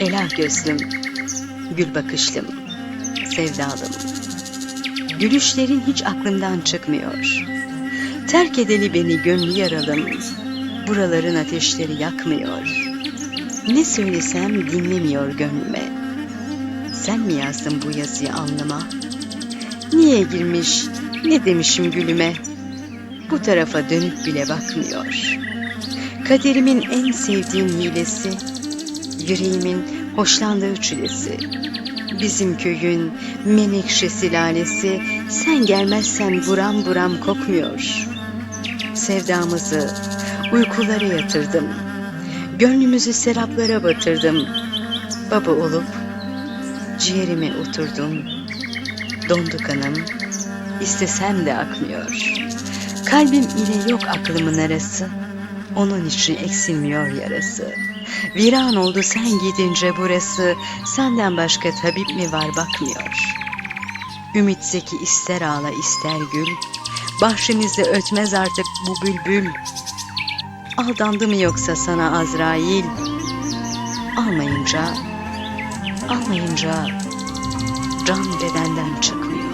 Ela gözlüm, gül bakışlım, sevdalım. Gülüşlerin hiç aklımdan çıkmıyor. Terk edeli beni gönlü yaralım, buraların ateşleri yakmıyor. Ne söylesem dinlemiyor gönlüme. Sen mi yazdın bu yazıyı anlama? Niye girmiş, ne demişim gülüme? Bu tarafa dönüp bile bakmıyor. Kaderimin en sevdiğim hilesi, yüreğimin hoşlandığı çilesi. Bizim köyün menekşesi lalesi, sen gelmezsen buram buram kokmuyor. Sevdamızı uykulara yatırdım, gönlümüzü seraplara batırdım. Baba olup ciğerime oturdum, dondu kanım, istesem de akmıyor. Kalbim ile yok aklımın arası, onun için eksilmiyor yarası. Viran oldu sen gidince burası, senden başka tabip mi var bakmıyor. Ümit Zeki ister ağla ister gül, bahçemizde ötmez artık bu bülbül. Aldandı mı yoksa sana Azrail? Almayınca, almayınca can bedenden çıkmıyor.